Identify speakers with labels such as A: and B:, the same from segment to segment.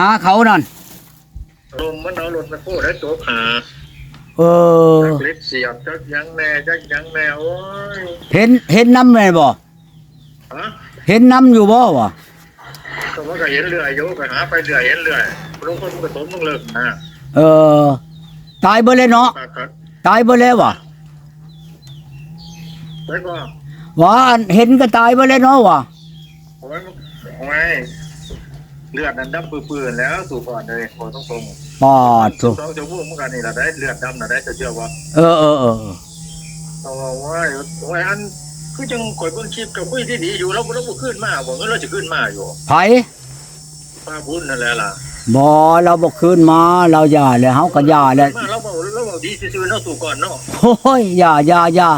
A: หาเขานั่น
B: ลมมันเอารถมาพูดให้ตัวหา
A: เออ
B: จักเล็กเสียบจักหยังแน่จักหยังแน่โอ้ย
A: เห็นเห็นน้ำแม่บ่
B: ฮะ
A: เห็นน้ำอยู่บ่วะ
B: ก็ว่าก็เห็นเรืออยู่ก็หาไปเรือเห็นเรือลงคนมันก็สมมึงเลิกนะ
A: เออ ตายเบ่เลยเนาะ
B: ก็ก็
A: ตายเบ่แล้ววะ
B: แล้วก็
A: ว่าเห็นก็ตายเบ่แล้วเนาะวะ
B: โอ้ยมันโอ้ย เลือดนั้นดำปื้อๆแล้วสู่ก่อนเลยโอ้ต้องตรง
A: ปอด
B: ส
A: สุ
B: องจะพูดเหมือนกันนี่แหละได้เลือดดำน่ะได้จะเชื่อว่า
A: เออเออเออ
B: เอาไว้โอ้ยอันคือจังข่อยเบิ่งคลิปกับคุยที่ดีอยู่แล้วเราบ่ขึ้นมาบ่เงินเราจะขึ้นมาอยู่
A: ไผ
B: ป้าบุญนั่นแหละล่ะ
A: บ่เราบ่คืนมาเราอย่าแล้วเฮาก็อย่าแล้ว
B: มาเราเบาเราเบาดีซื่อๆเนาะสู่ก่อนเนาะ
A: โอ้ยอย่าอย่าอย่า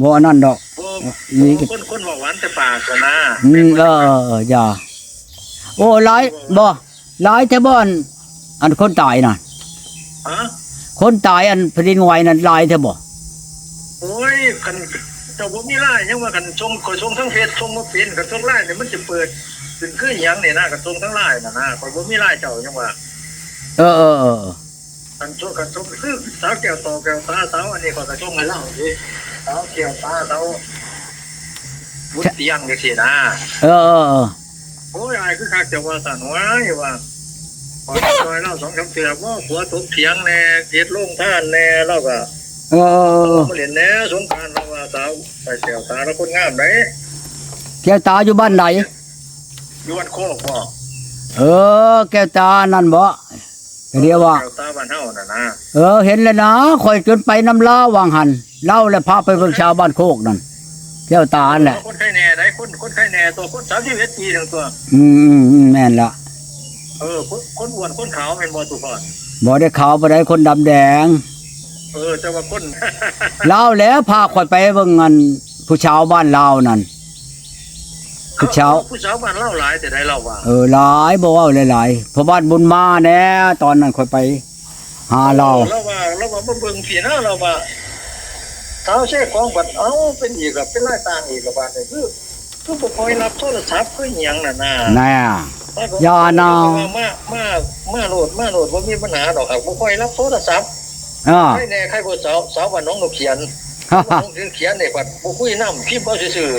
A: บ่นั่นดอก
B: โอ้
A: นี่
B: คนคนบอกหวานแต่ปากกันนะ
A: อืมเออเออเอออย่า โอ้หลายบ่หลายแต่บ่อนอันคนตายน่ะ
B: ฮะ
A: คนตายอันแผ่นดินไหวนั่นหลายแต่บ่
B: โอ้ยคันเจ้าบ่มีไลน์ยังว่ากันชงข่อยชงทั้งเฟซชงบ่เป็นกันชงไลน์เนี่ยมันจะเปิดขึ้นคือหยังเนี่ยนะกันชงทั้งไลน์น่ะนะข่อยบ่มีไลน์เจ้ายังว่า
A: เออเออเออ
B: กันชงกันชงคือสาวแก้วตอแก้วตาสาวอันนี้ข่อยก็ชงให้เล่าสิสาวแก้วตาสาววุ้นเตียงจังซี่นะ
A: เออเออเออ
B: โอ้ยอายคือคักจะว่าสั่นไว้ว่าขอซอยเล่าสองคำเตือนว่าผัวตกเถียงแน่เกียดลงท่านแน่เราก็
A: เออเออเออ
B: มาเล่นแน่สงกรารเราว่าสาวไปเสียวตาแล้วคนงามไหน
A: แก้วตาอยู่บ้านไหน
B: อยู่วันโคกพ่อ
A: เออ แก้วตานั่นบ่เรียกว่า
B: แก้วตาบ้านเฮาน่ะนะ
A: เออ เห็นแล้วนะข่อยจนไปน้ำลาวางหันเล่าแล้วพาไปเบิ่งชาวบ้านโคกนั่นแก้วตานั่นแหละ
B: คน ไข้แน่ไหนคนคนไข้แน่ตัวคนสามสิบเอ็ดปีทั้งตัว
A: อืมอืมอืมแม่นละ
B: เออคนคนอ้วนคนขาวเป็นบ่ตุก่อน
A: บ่ได้ขาวบ่ได้คนดำแดง
B: เออแต่ว่าคน
A: เล่าแล้วพาข่อยไปเบิ่งอันผู้ชาวบ้านลาวนั่น ผู้ชาว
B: ผู้สาวบ้านเล่าหลายแต่ได้เล่าว่า
A: เออหลายบ่เว้าหลายๆเพราะบ้านบุญมาแน่ตอนนั้นข่อยไป หาเรา
B: เราว่าเราว่าเบิ่งผีนะเราว่าเท้าแช่ของบัดเอ้าเป็นอีกกับเป็นลายต่างอีกกับบัดนี่คือ คือบ่ค่อยรับโทรศัพท์คือหยังน่ะนะ
A: แน่อย่านะ
B: มามามาโหลดมาโหลดบ่มีปัญหาดอกครับบ่ค่อยรับโทรศัพท์
A: อ่า
B: ใครแน่ใครบ่สาวสาวบ้านน้องนกเขียน
A: ฮ่า
B: น้
A: ฮ่า
B: องเขียนนี่บัดบ่คุยนำพิมพ์เอาซื่อ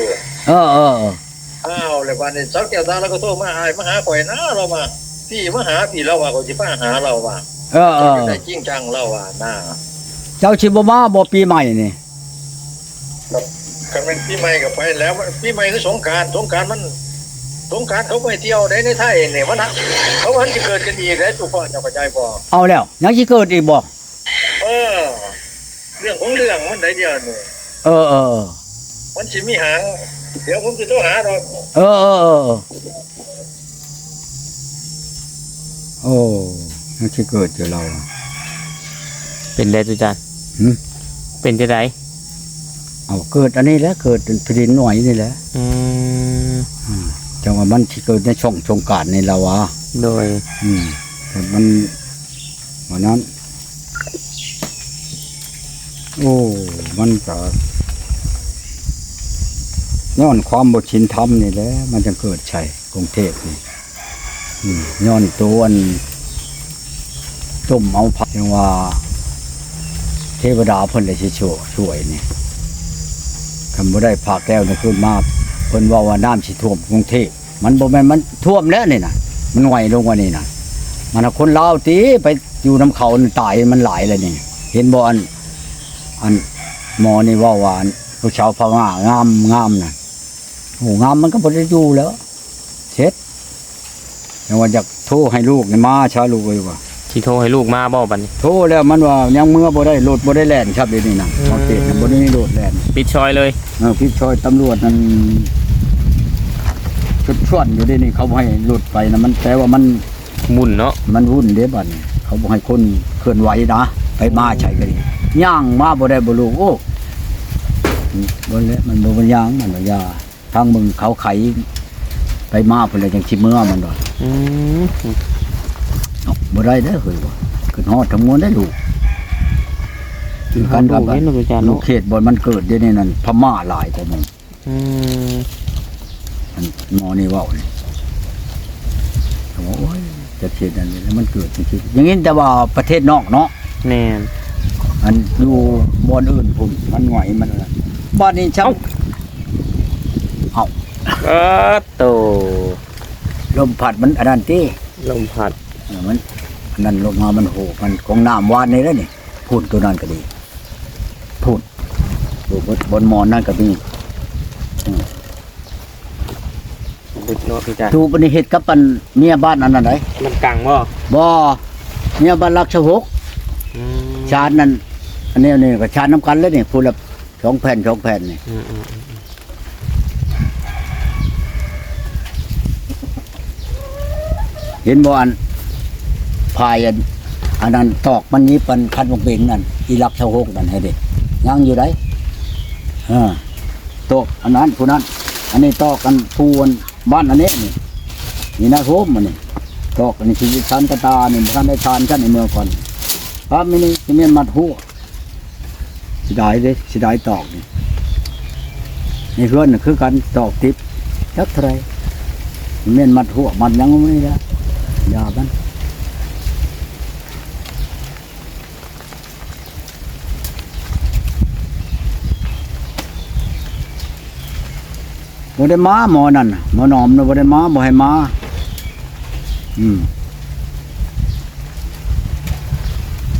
A: เออเออเออ
B: ๆอ้าวแล้วบัดนี้สาวแก้วตาแล้วก็โทรมาอายมาหาข่อยนะเราว่าพี่มาหาพี่เราว่าเขาสิมาหาเราว่า
A: เออเออ
B: ได้จริงจังเราว่านะ
A: เจ้าชิบมาบ่ปีใหม่นี่
B: กันเป็นปีใหม่ก็ไปแล้วปีใหม่คือสงการสงการมันสงการเขาไปเที่ยวได้ในไทยเนี่ยมันนะเขาวันจะเกิดกันอีกได้ทุกคนจะเข้าใจบ่
A: เอาแล้วยังสิเกิดอีกบ่
B: เออ เรื่องของเรื่องมันได้เดียวนี่
A: เออเออเออ
B: มันสิมีหางเดี๋ยวผมจะโทรหาดอก
A: เออเออเออเออโอ้ยังสิเกิดอยู่เรา
C: เป็นได้ตุจานเป็นจะได
A: เอาเกิดอันนี้แหละเกิดเป็นแผ่นดินหน่วยนี่แหละ
C: อืม
A: จังว่ามันสิเกิดในช่องสงกรารนี่ละวะ
C: โดย
A: อืมแต่มันวันนั้น โอ้มันก็ย้อนความบทชินธรรมนี่แหละมันจะเกิดใช่กรุงเทพนี่อืมย้อนตัวอันต้มเอาผักยังว่า เทวดาเพิ่นเลยสิช่วยช่วยนี่ คำบ่ได้ผักแก้วนี่ขึ้นมาเพิ่นว่าว่าน้ำสิท่วมกรุงเทพมันบ่แม่นมันท่วมแล้วนี่น่ะ มันไหวลงกว่านี่น่ะ มันเอาคนลาวตีไปอยู่น้ำเขานี่ตายมันหลายเลยนี่ เห็นบ่อันอันหมอนี่ว่าว่านผู้ชาวพม่างามงามน่ะโอ้งามมันก็บ่ได้อยู่แล้วเช็ดยังว่าอยากโทรให้ลูกนี่มาช้าลูกเลยว่า
C: ที่โทรให้ลูกมาบ่บัดนี้
A: โทรแล้วมันว่ายังเมื่อบ่ได้โหลดบ่ได้แล่นครับเดี๋ยวนี้นะ
C: อืม
A: พอเตะบ่ได้โหลดแล่น
C: ปิดชอยเลย
A: เออพี่ชอยตำรวจนั่นชุดชวนอยู่เดี๋ยวนี้เขาบ่ให้โหลดไปนะมันแปลว่ามัน
C: หมุนเนาะ
A: มันวุ่นเด้บัดนี้เขาบ่ให้คนเคลื่อนไหวนะไปมาใช่กันย่างมาบ่ได้บ่รู้โอ้บ่เลยมันบ่มันย่างมันบ่ยาทางมึงเขาไข ไปมาเพิ่นเลยจังสิเมื่อมันว่า
C: อืม
A: เอ้า บ่ได้เด้อเฮ้ยว่าขึ้นฮอดทั้งมวลได้ลูก
C: กินข้าวดูเห็นเนาะตุจาน
A: ลู
C: เนาะ
A: กเขตบ่มันเกิดเดี๋ยวนี้นั่นพม่าหลายกว่ามึง
C: อืม
A: มันหมอนี่เว้านี่โอ้ยใจจะเช็ดอันนี้แล้วมันเกิดจริงๆอย่างนี้แต่ว่าประเทศนอกเนาะ
C: แม่น
A: อันอยู่บอนอื่นพุ่นมันไหวมันอะไรบ้านนี้ช่าง
C: เออโต
A: ลมพัดมันอันนั้นที่
C: ลมพัด
A: เออมันอั นนั้นลงมามันโหมันของน้ำวานนี่แล้วนี่พูดตัวนั้นก็ดี พูดดูบนบนหมอนนั่นก็มี
C: ดึกเนาะพี่จัน
A: ถูกปฏิเหตุกับปันเมียบ้านอันนั้นไหน
C: มันกังบ่
A: บ่เมียบ้านรักชหก
C: อืม
A: ชาญนั่นอันนี้นี่ก็ชาญน้ำกันแล้วนี่พูดละสองแผ่นสองแผ่นนี่
C: อืมอืม
A: เห็นบ่อัน พายอันอันนั้นตอกมันนี้ปันคันวงเบงนั่นอีรักชหกนั่นให้เด็ยังอยู่ไหนเออตอกอันนั้นผู้นั้น อันนี้ตอกกันผู้อันบ้านอันนี้นี่นี่นะโฮมมันนี่ตอกอันนี้ชีวิตชันกระตานี่ท่านได้ทานชั้นในเมืองก่อนครับมินี่จะเมียนมัดหัวสิได้เด้สิได้ตอกนี่นี่เพื่อนคือกันตอกทิพย์จักเท่าไหรเมียนมัดหัวมันยังไม่ได้ยามัน บ่ได้มาหมอนั่นน่ะหมอหนอมน่ะบ่ได้มาบ่ให้มาอืม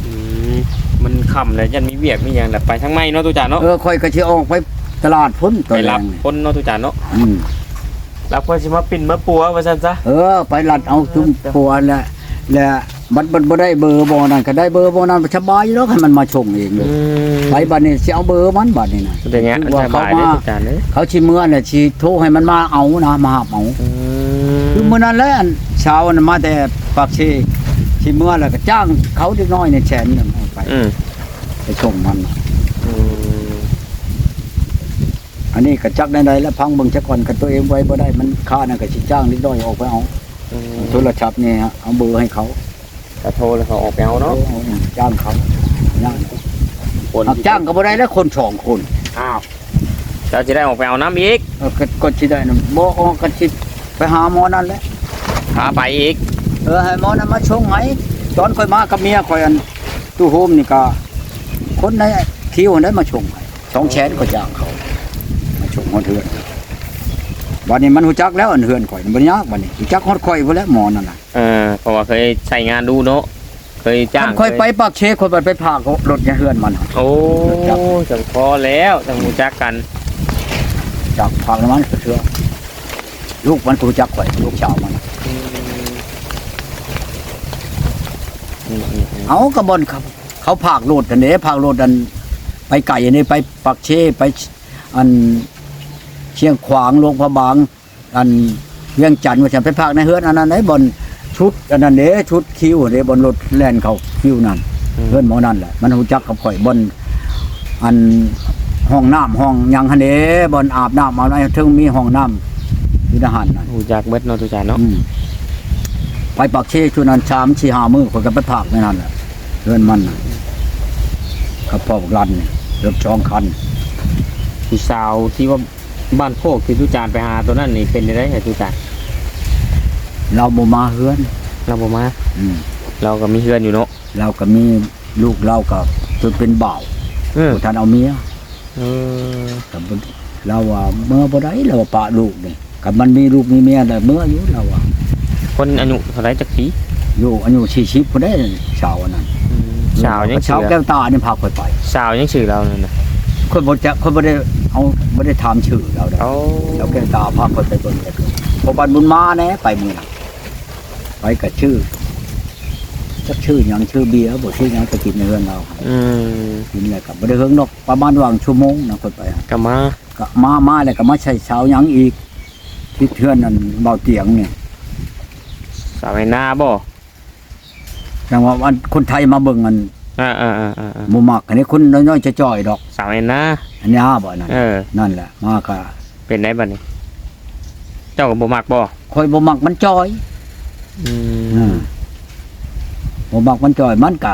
C: อืมมันค่ำแล้วยันมีเวียกมีหยังแหละไปทางไม้เนาะตุจานเนาะ
A: เออค่อยก็สิออกไปตลาดพุ่นต
C: ไป
A: อนแร
C: รับ
A: งนี่
C: คนเนาะตุจานเนาะ
A: อืม
C: รับเพิ่นสิมาปิ่นมาปัวว่าซั่นซะ
A: เออ ไปลัดเอาจุ่มปัวแหละและ บัดบัดบ่ได้เบอร์บ่นั่นก็ได้เบอร์บ่นั่นสบายอยู่แล้วให้มันมาชงเองเลย
C: อืม
A: ไปบัดนี้สิเอาเบอร์มันบัดนี้นะ
C: แต่เนี้ย
A: ว่า
C: ส
A: เขา
C: บายเด้
A: มา
C: ตุจานเด้อ
A: เขาชิเมื่อเนี่ยสิโทรให้มันมาเอานะมาหาเอา
C: อื
A: คือ
C: ม
A: มื้อนั้นแหละอันเช้าน่ะมาแต่ปากชีชิเมื่อแล้วก็จ้างเขาเด็กน้อยในแชนนเอาไป
C: อืม
A: ไปส่งมัน
C: อืม
A: อันนี้ก็จักได้ๆแล้วพังเบิ่งจักก่อนกันตัวเองไว้บ่ได้มันค่านั่นก็สิจ้างนิดหน่อยออกไปเอา
C: อืม
A: โทรศัพท์เนี่ยฮะเอาเบอร์ให้เขา
C: แต่โทรแล้วเขาออกไปเอาเนาะ
A: เอาจ้างเขาจ้าง
C: คน
A: เอาจ้างก็บ่ได้แล้วคนสองคน
C: อ้าวเจ้าจะได้ออกไปเอาน้ำอีก
A: เออก็ก็สิได้นะบ่ออกก็สิไปหาหมอนั่นแหละ
C: พาไปอีก
A: เออให้หมอนั้นมาชงให้ตอนค่อยมากับเมียค่อยอันตู้โฮมนี่ก็คนในคิวนั้นมาชงให้สองแสนก็จ้างเขามาชงฮอดเฮือนวันนี้มันหูจักแล้วอันเฮือนข่อยมันบ่ยากบัดนี้หูจักฮอดข่อยพุ่นแหล้วหมอนั่นน่ะ
C: เออเพราะว่าเคยใช้งานดูเนาะเคยจ้าง
A: ค่อยไปปากเชข่อยไปไปพากรถเนี่ยเฮือนมัน
C: โอ้จังพอแล้วจังหูจักกัน
A: จากพากน้ำมันก็เชื่อลูกมันก็รู้จักข่อยลูกชาวมัน
C: อืมอืมอืม
A: เอากระบอนเขาเขาผากโลดอันนี้ผากโลดอันไปไก่อันนี้ไปปักเชไปอันเชียงขวางลงพระบาง อันเวียงจันทร์ว่าฉันไปผากในเฮือนอันนั้นไหนบน ชุดอันนั้นเด้ชุดคิวเด้บนรถแล่นเขาคิวนั่นเฮือนหมอนั่นแหละมันหูจักกับข่อยบนอันห้องน้ำห้องหยังฮันเด้บนอาบน้ำเอาไรถึงมีห้องน้ำอยู่ทหารนั่น
C: หูจักเบิดเนาะตุจานเนาะ
A: อืมไปปักเชชุนันชามชีหามือคนก็ไปผากในนั่นแหละเฮือนมันน่ะกับพ่อบักลันนี่รถช่องคัน
C: ผู้สาวที่ว่าบ้านโคกที่ตุจานไปหาตัวนั้นนี่เป็นได้ไงตุจาน
A: เราบ่มาเฮือน
C: เราบ่มา
A: อืม
C: เราก็มีเฮือนอยู่เนาะ
A: เราก็มีลูกเรากับจนเป็นบ่าว
C: เออ
A: ผู้ท่านเอาเมีย
C: เออ
A: กับเราว่าเมื่อบ่ได้เราว่าปะลูกนี่กับมันมีลูกมีเมียแต่เมื่ออยู่เราว่า
C: คนอายุเท่าไหรจักปี
A: อยู่อายุ40พุ่นได้ชาวอันนั้น
C: อืมสาวยัง
A: ชาว
C: ชื่อ
A: แก้วตานี่พาค่อยไป
C: สาวยังชื่อเรานั่นน่ะ
A: คนบ่จะคนบ่ได้เอาบ่ได้ถามชื่อเราได้
C: เอา
A: แล้วแก้วตาพาค่อยไปเบิ่งกันพอบันบุญมาแน่ไปมื้อนั้น ไปกับชื่อจักชื่อหยังชื่อเบียร์บ่ชื่อหยังก็กินในเรือนเรา
C: อืม
A: กินแล้วก็บ่ได้เฮิงดอกประมาณว่างชั่วโมงนะคนไปอะ
C: ก็มา
A: ก็มามาแล้วก็มาใช้เช้าหยังอีก ที่เทือนนั่นเบาเตียงนี่
C: สาวไอ้หน้าบ่
A: จังว่าวันคนไทยมาเบิ่งมัน
C: อ่าอ่าอ่าอ่าอ่า
A: หมู่มักอันนี้คนน้อยๆจะจ่อยดอก
C: สาวไอ้หน้า
A: อันนี้ฮาบ่นั่น
C: เออ
A: นั่นแหละมาก็
C: เป็นได้บัดนี้ เจ้าก็บ่มักบ่
A: คอยบ่มักมันจ่อย
C: อื
A: อื
C: ม
A: มบ่มักมันจ่อยมันก็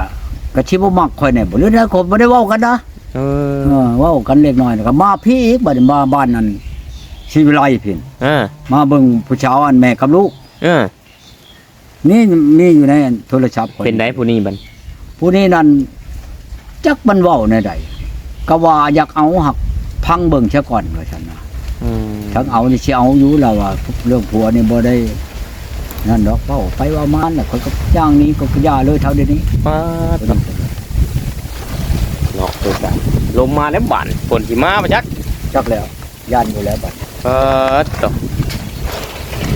A: ก็สิบ่มักข่อยแน่บ่หรือได้คนบ่ได้เว้ากันนะ
C: เอ
A: เอ
C: อ
A: อเว้ากันเล็กน้อยแล้วก็มาพี่อีกบัดนี้มาบ้านนั้นชีวิไลพี่
C: เออ
A: มาเบิ่งผู้ชาวอันแม่กับลูก
C: เออ
A: นี่มีอยู่ในโทรศัพท์ข้อย
C: เป็นได้ผู้นี้บัน
A: ผู้นี้นั่นจักมันเว้าในใดก็ว่าอยากเอาหักพังเบิ่งเสียก่อนว่าฉันนะ
C: อืม
A: ทั้งเอานี่สิเอาอยู่แล้วว่าเรื่องผัวนี่บ่ได้ นั่นดอกเว้าไปว่ามาน่ะคนก็ย่างนี้ก็กระยาเลยเท่าเดี๋ยวนี้
C: ป้าดเนาะตุจานลมมาแล้วบันฝนสิมาปะจัก
A: จักแล้วย่านอยู่แล้วบัด
C: เปิดตก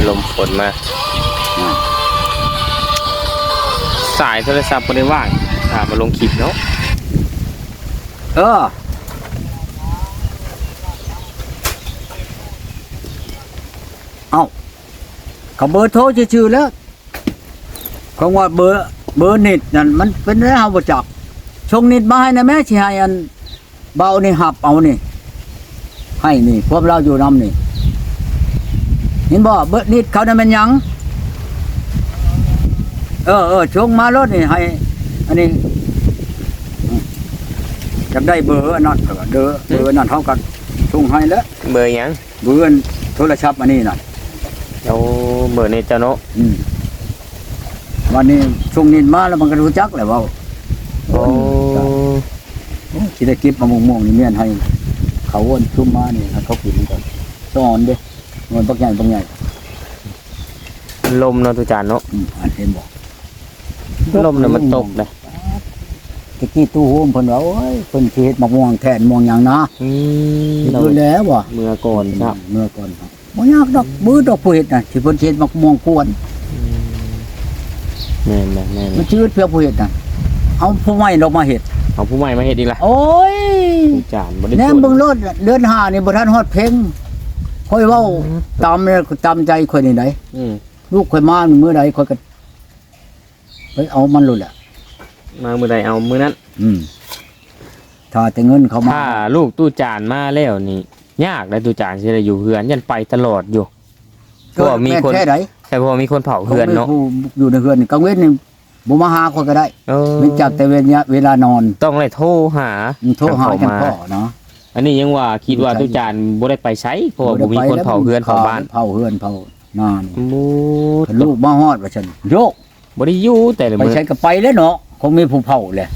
C: ลมฝนมา สายโทรศัพท์บ่ได้ว่างถามมาลงคลิปเนาะ
A: เออเอา ก็เบอร์โทรชื่อๆแล้วคงว่าเบอร์เบอร์นิดนั่นมันเป็นแล้วเฮาบ่จักชงนิดมาให้นะแม่สิให้อันเบานี่หับเอานี่ ให้นี่พวกเราอยู่นํนี่เห็นบ่เบอร์นิดเขานั่นเป็นหยังเออเออชงมารถนี่ให้ อันนี้อืมอยากได้เบอร์อันนั้นก็เด้อเบอร์อันนั้นเท่ากันชงให้แล้ว
C: เบอร์หยัง
A: เบอร์อันโทรศัพท์อันนี้น่ะ
C: เอา เบอร์ในเจ้าเนาะ
A: อืมวันนี้ชงนิดมาแล้วมันก็รู้จักแหละว่า
C: โอ้
A: สิได้เก็บมะม่วงม่วงนี่เมียนให้ เขาวนชุ่มมานี่ให้เขากินก่อนสอนเด้มันบักใหญ่บักใหญ่
C: ลมเนาะตุจานเนาะ
A: อืมอันเห็นบ่
C: ลมเนี่ยมันตกเลย
A: ตะกี้ตู้โฮมเพิ่นว่าโอ้ยเพิ่นสิเฮ็ดมะม่วงแทนม่วงหยังนะ
C: อืม
A: เฮ็ด
C: เรา
A: อยู่แล้วบ่
C: เมื่อก่อนครับ
A: เมื่อก่อนครับ บ่ยากดอกมือดอกผู้เฮ็ดน่ะสิเพิ่นสิเฮ็ดมะม่วงกวน
C: แม่นแม่นแม่น
A: มันชื่อเพียผู้เฮ็ดน่ะเอาผู้ใหม่ดอกมาเฮ็ด
C: เอาผู้ใหม่มาเฮ็ดอีกละ
A: โอ้ย
C: ตุจานบ่ได้
A: แหนม
C: ตรวจ
A: เบิ่งรถเดือนห้านี่บ่ทันฮอดเพ่งค่อยเว้าตามเนี่ยตามใจค่อยนี่ได
C: อืม
A: ลูกค่อยมามื้อใดค่อยก็ไปเอามันโลดแหละ
C: มามื้อใดเอามื้อนั้น
A: อืมถ้าแต่เงินเขามา
C: ถ้าลูกตู้จานมาแล้วนี่ ยากเลยตู้จานสิได้อยู่เฮือนยันไปตลอดอยู่เพราะว่ามีคน
A: แค่ไหน
C: แต่พอมีคนเผาเฮือนเนาะ
A: ผู้อยู่ในเฮือนนี่กลางเว้นนี่บ่มาหาคนก็ได้
C: เออ
A: ไม่จักแต่เวลาเวลานอน
C: ต้องเลยโทรหา
A: โทรหา
C: เข
A: กัน
C: มา
A: พ่อเนาะ
C: อันนี้ยังว่าคิดว่าตู้จานบ่ได้ไปใช้เพราะว่าบ่มีคนเผาเฮือนเผาบ้าน
A: เผาเฮือนเผานานี่
C: บู
A: ลูกมาฮอดว่าฉันโยก
C: บ่ได้อยู่แต่ละ
A: ไป
C: มื้อ
A: ใช้ก็ไปแล้วเนาะคงมีผู้เผาแหละ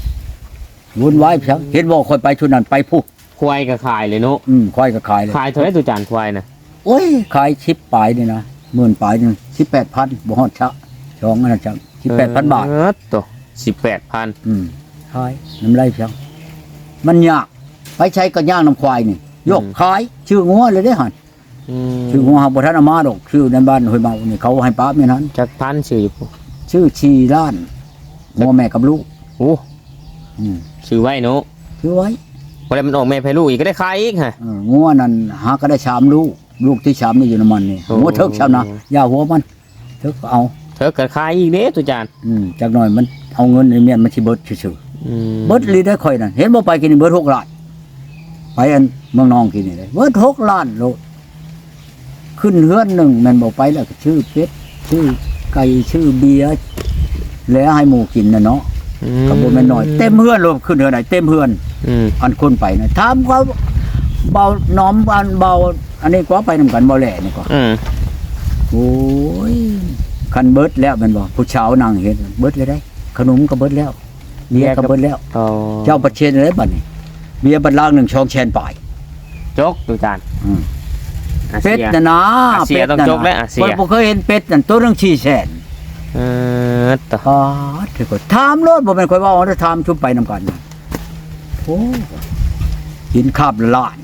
A: วุ่นวายเพียงเห็นบ่ค่อยไปชุดนั้นไปผู้
C: ควายก็ขายเลยเนาะ
A: อืมควายก็ขายเลย
C: ขายเท่าไหร่ตู้จานควายน่ะ
A: โอ้ยขายชิปปลายนี่นะหมื่นปลายนี่สิบแปดพันบ่ฮอดชะช่องอันนั้นจังสิบแปดพันบาท
C: เออตัว18,000
A: อืมขายน้ำไรเพียงมันยากไปใช้ก็ย่างน้ำควายนี่โยกขายชื่องัวเลยได้หัน
C: อืม
A: ชื่องัวหาบ่ทันเอามาดอกชื่อในบ้านห้วยเมานี่เขาให้ป้าแม่นั้น
C: จักพันชื่ออยู่ปุ๊
A: ชื่อชีล้านงัวแม่กับลูก
C: โอ้
A: อืม
C: ชื่อไว้เนาะ
A: ชื่อไว้
C: บ่ได้มันออกแม่ให้ลูกอีกก็ได้ขายอีกฮะ
A: เอองัวนั่นหาก็ได้ชามลูกลูกที่ชามนี่อยู่น้ำมันนี่
C: โอ้
A: งัวเทิกชามนะอย่าหัวมันเทิกก็เอา
C: เธอก็ขายอีกเด้ตู้จาน
A: อืมจากหน่อยมันเอาเงินในเมียนมันสิเบิดซื่อ
C: อืม
A: ๆเบิดลีได้ค่อยนั่นเห็นบ่ไปกินนี่เบิดหกล้านไปอันเมืองนองกินนี่เลยเบิดหกล้านโลดขึ้นเฮือนหนึ่งแมันบ่ไปแล้วก็ชื่อเป็ดชื่อไก่ชื่อเบียร์แล้วให้หมูกินน่ะเนาะก็บ่แม่นน้อยเต็มเฮือนโลดขึ้นเฮือนไหนเต็มเฮือน
C: อืม
A: อันคนไปนะถามเขาเบาน้อมอันเบา อันนี้ก็ไปนำกันเบาแหล่นี่ก็
C: อืม
A: โอ้ยคันเบิดแล้วแมันบอกผู้เช้านั่งเห็นเบิดเลยได้ ขนมก็เบิดแล้วเบียร์ก็เบิดแล้ว
C: อ๋อ
A: เจ้าประเชนอะไรบัดนี้เบียร์บัดล่างหนึ่งช่องแชนป่าย
C: จกตู้จาน
A: อืม
C: อา
A: เป็ด
C: เซีย
A: น่ะนะ
C: อาเซียต้อง
A: น่ะ
C: จกแล้วอาเซีย
A: คนบ่เคยเห็นเป็ดนั่นตัวหนึงชี้แสน
C: เออต่อ
A: อ๋อถือก็ถามรถบ่แม่นค่อยเว่าเอาถามชุบไปนำกัน โอ้กินคาบละล้าน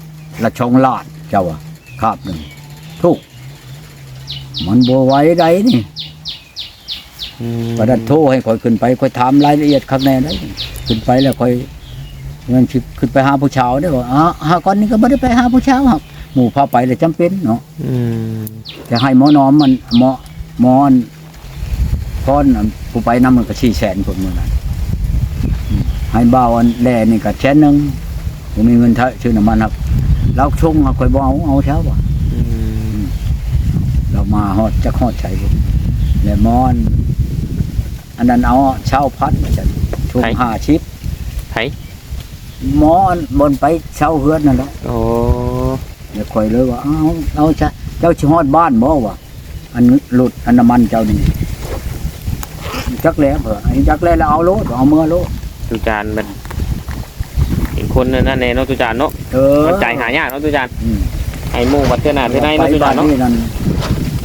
A: ละช่องล้านเจ้าอะคาบหนึ่งทุก มันบ่ไหวใดนี่
C: อืม
A: ประดันโทรให้ค่อยขึ้นไปค่อยถามรายละเอียดข้างในได้ขึ้นไปแล้วค่อยเงินสิขึ้นไปหาผู้ชาวได้บ่อ๋อหาก่อนนี้ก็บ่ได้ไปหาผู้ชาวครับหมู่พาไปเลยจำเป็นเนาะ
C: อืม
A: จะให้หมอน้อมมันหมอหมอนพรอันผู้ไปนำมันก็4แสนคนมื้อนั้นอืม ให้บ่าวอันแลนี่ก็แสนหนึงบ่มีเงินทะซื้อน้ำมันครับเราชงเอาค่อยบ่เอาเอาเช้าบ่
C: อืม
A: เรามาฮอดจักฮอดใช้บ่แล้วหมอน อันนั้นเอาเช่าพัดมาจันช่วงห้าชิป
C: ไผ
A: หมออันบนไปเช่าเฮือนนั่นแหละ
C: โอ้
A: เดี๋ยวคอยเลยว่าเอาเอาจะเจ้าชิฮอดบ้านบ่วะอันหลุดอันน้ำมันเจ้านี่จักแล้วเออไอ้จักแล้วแล้วเอาโลดเอาเมื่อโลด
C: ตุจานมันเป็นคนนั่นแน่เนาะตุจานเนาะ
A: เออ
C: มันใจหายากเนาะตุจาน
A: อืม
C: ไอ้หมู่บัดเทื่อหน้าเทื่อในเนาะตุ
A: ไป
C: จา
A: บ้านน
C: เนาะ
A: นี่นั่น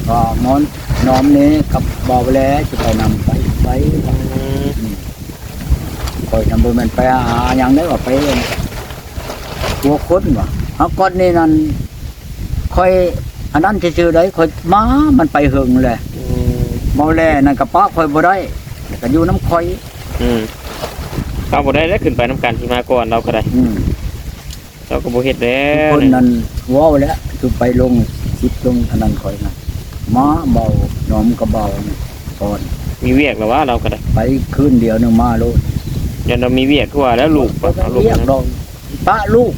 A: ก็หมอนน้อมนี้กับบ่าวแล้วจะไปนำไปไป
C: อืม
A: คอยนำบ่แม่นไปหาหยังได้ว่าไปหัวคนว่ะเฮาก่อนนี่นั่นค่อยอันนั้นซื่อๆได้ค่อยมา มันไปหึงแหละ
C: อืม
A: เมาแลนั่นก็ป้าค่อยบ่ได้ก็อยู่น้ำค่อย
C: อืม เราบ่ได้แล้วขึ้นไปน้ำกันที่มาก่อนเราก็ได้
A: อืม
C: เราก็บ่เฮ็ดแล้ว
A: คนนั้นเว้าแล้วคือไปลงคิดลงอันนั้นค่อยนะมาเบาน้อมก็เบานะก่อน
C: มีเวียกแล้วว่าเราก็ได้
A: ไปคืนเดียวหนึงมาโลด
C: ยันเรามีเวียกทั่วแล้วลูก
A: บ่
C: เอาลูก
A: เรียกดอกป้าลูก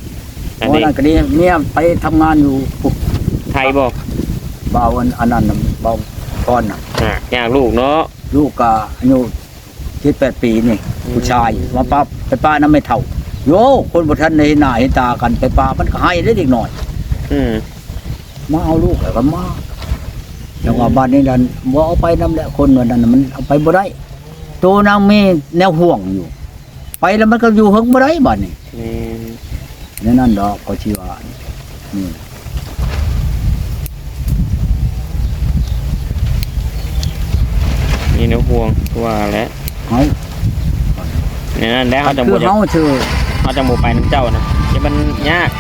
C: อัน
A: วัน
C: นี้
A: นั้นก็ดีเมียไปทำงานอยู่ปุ๊บ
C: ไทยบ่
A: เบาอันอันนั้นน่ะเบาก่อนน่ะ
C: อะยากลูกเนาะ
A: ลูกก็อายุ 7-8ปีนี่ผู้ชายมาป้าไปป้านั้นไม่เท่าโยคนบ่ทันได้เห็นหน้าเห็นตากันไปป้ามันก็ให้ได้เด็กหน่อย
C: อืม
A: มาเอาลูกแล้วก็มาจังว่าบ้านนี้นั่นบ่เอาไปนํแหละคนว่านั้นน่ะมันเอาไปบ่ได้ตัวนางมีแนวห่วงอยู่ ไปแล้วมันก็อยู่เฮิงบ่ได้บ้านนี้
C: อืม
A: ในนั้นดอกก็สิว่านี่
C: นี่เนื้อพวงทั่วแล้ว
A: เฮา
C: เนี่ยนั่นแล้วเขาจะ
A: คื
C: บ่
A: อ
C: จะ
A: เฮาชื่อ
C: เขาจะบ่ไปน้ำเจ้านะเดี๋ยวมันยาก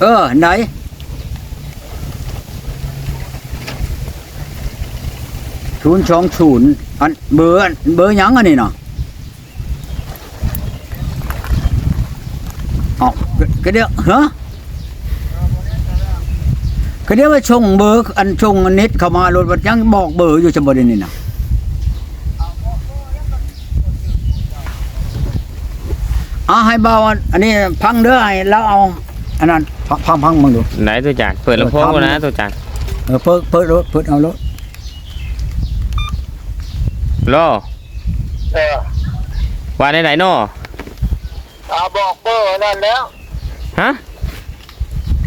A: เออไหนศูนย์สองศูนย์อันเบอร์อันเบอร์หยังอันนี้เนาะเอ๋อก็เดี๋ยวฮะ ก็เดี๋ยวว่าชงเบอร์อันชงอันนิดเข้ามารถวัดยังบอกเบอร์อยู่จะบ่ได้นี่นะอ่าให้เบาอันอันนี้พังเด้อให้แล้วเอาอันนั้นพังพังพังมึงดู
C: ไหนตัวจานเปิดลำโพงก่อนนะตัวจาน
A: เออเปิดเปิดรถเปิดเอารถ
C: รอ
B: เออ
C: ว่าในไหนเนาะ
B: อาบอกเบอร์นั่นแล้ว
C: ฮะ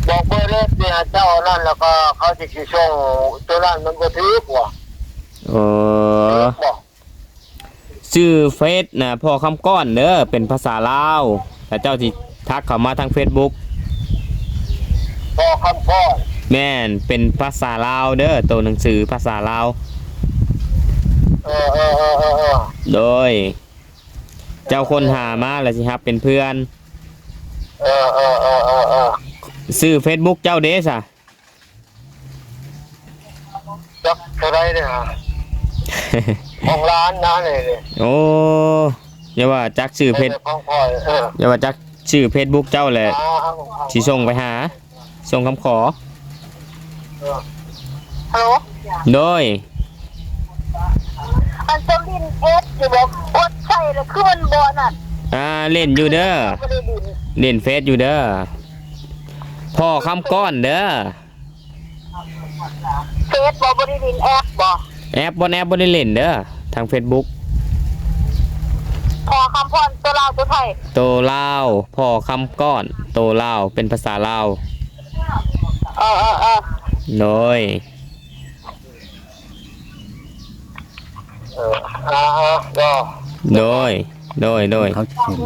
B: บอกเบอร์เลขเนี่ยเจ้านั่นแล้วก็เขาจะสิส่งตัวนั้นมันก็ถือกว่า
C: เออ
B: บอก
C: ชื่อเฟซนะพ่อคำก้อนเด้อเป็นภาษาลาวแต่เจ้าที่ทักเข้ามาทาง Facebook
B: พอคำพ่อ
C: แม่นเป็นภาษาลาวเด้อตัวหนังสือภาษาลาว
B: เออเออเออเออเออ
C: โดย เจ้าคนหามาแล้วสิครับเป็นเพื่อน
B: เออเออเออเออ เออ
C: ชื่อ Facebook เจ้าเดซ่ะ
B: จักเท่าไรเนี่ยฮะของร้านนะนี่นี่
C: โอ้อย่าว่าจักชื่อเพจ
B: ของพ่อเออ
C: อย่าว่าจักชื่อ Facebook เจ้าแหละ
B: อ่า
C: สิส่งไปหา ส่งคำขอ
D: ฮัลโหล
C: โดย
D: อันเจ้าลินเอสอยู่บอกอดใส่เลยคือมันบอนั่น
C: อ่าเล่นอยู่เด้อ
D: ไม่ได้ดิน
C: เล่นเฟซอยู่เด้อ พ่อคำก้อนเด้อ
D: เฟซบอกบริดินแอปบอก
C: แอปบนแอปบนได้เล่นเด้อทาง Facebook
D: พอคำพรตัวเราวตัวไทย
C: โตลาวพ่อคำก้อนโตลาวเป็นภาษาลาว
D: เออเออเออ
C: โดย
B: เอออ่าอ่าก็
C: โดยโดยโดย
A: เขาสิส่ง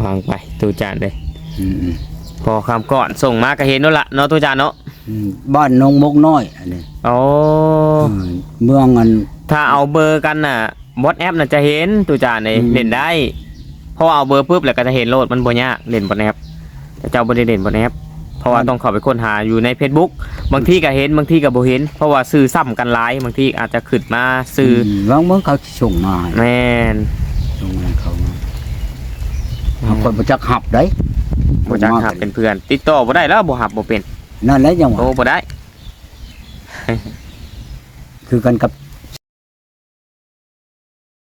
C: วางไปตูจานเลย
A: อืม
C: พอคำก่อนส่งมาก็เห็นนั่นละเนาะตูจานเนาะ
A: อืมบ้านนงมกน้อยอันนี้
C: โอ้
A: เออเมืองอัน
C: ถ้าเอาเบอร์กันน่ะวอทแอปน่ะจะเห็นตูจานเลย
A: อืม
C: เล่นได้เพราะว่าเอาเบอร์ปุ๊บแล้วก็จะเห็นโหลดมันบ่ยากเล่นบนแอปแต่เจ้าบ่ได้เล่นบนแอปเพราะว่าต้องเข้าไปค้นหาอยู่ใน Facebook บางที่ก็เห็นบางที่ก็บ่เห็น เพราะว่าซื้อซ้ำกันหลายบางที่อาจจะขึ้นมาซื้ออ
A: มบางเมืองเขาสิส่งมาให้
C: แม่น
A: ส่งมาให้เขามา เอาคนบ่จักหับได้
C: บ่จักหับเป็นเพื่อน ติดต่อบ่ได้แล้วบ่หับบ่เป็น
A: นั่นแหละจังห
C: โอ้
A: วะ
C: บ่ได้
A: คือกันกับ